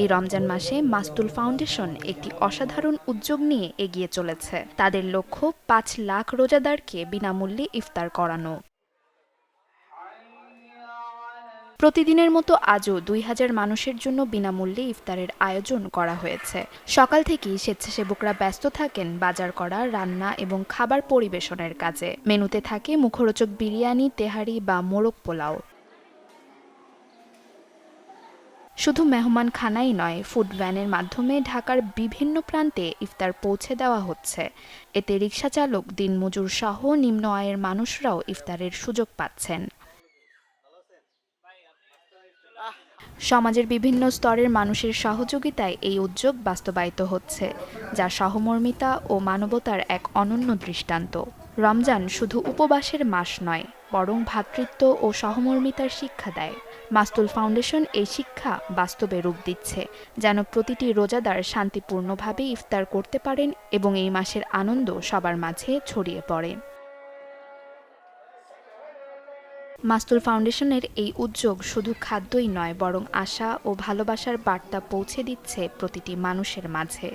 এই রমজান মাসে মাস্তুল ফাউন্ডেশন একটি অসাধারণ উদ্যোগ নিয়ে এগিয়ে চলেছে। তাদের লক্ষ্য পাঁচ লাখ রোজাদারকে বিনামূল্যে ইফতার করানো। প্রতিদিনের মতো আজও দুই হাজার মানুষের জন্য বিনামূল্যে ইফতারের আয়োজন করা হয়েছে। সকাল থেকেই স্বেচ্ছাসেবকরা ব্যস্ত থাকেন বাজার করা, রান্না এবং খাবার পরিবেশনের কাজে। মেনুতে থাকে মুখরোচক বিরিয়ানি, তেহারি বা মোরগ পোলাও। শুধু মেহমান খানাই নয়, ফুড ভ্যানের মাধ্যমে ঢাকার বিভিন্ন প্রান্তে ইফতার পৌঁছে দেওয়া হচ্ছে। এতে রিক্সা চালক দিনমজুর সহ নিম্ন আয়ের মানুষরাও ইফতারের সুযোগ পাচ্ছেন। সমাজের বিভিন্ন স্তরের মানুষের সহযোগিতায় এই উদ্যোগ বাস্তবায়িত হচ্ছে, যা সহমর্মিতা ও মানবতার এক অনন্য দৃষ্টান্ত। রমজান শুধু উপবাসের মাস নয়, বরং ভ্রাতৃত্ব ও সহমর্মিতার শিক্ষা দেয়। মাস্তুল ফাউন্ডেশন এই শিক্ষা বাস্তবে রূপ দিচ্ছে, যেন প্রতিটি রোজাদার শান্তিপূর্ণভাবে ইফতার করতে পারেন এবং এই মাসের আনন্দ সবার মাঝে ছড়িয়ে পড়ে। মাস্তুল ফাউন্ডেশনের এই উদ্যোগ শুধু খাদ্যই নয়, বরং আশা ও ভালোবাসার বার্তা পৌঁছে দিচ্ছে প্রতিটি মানুষের মাঝে।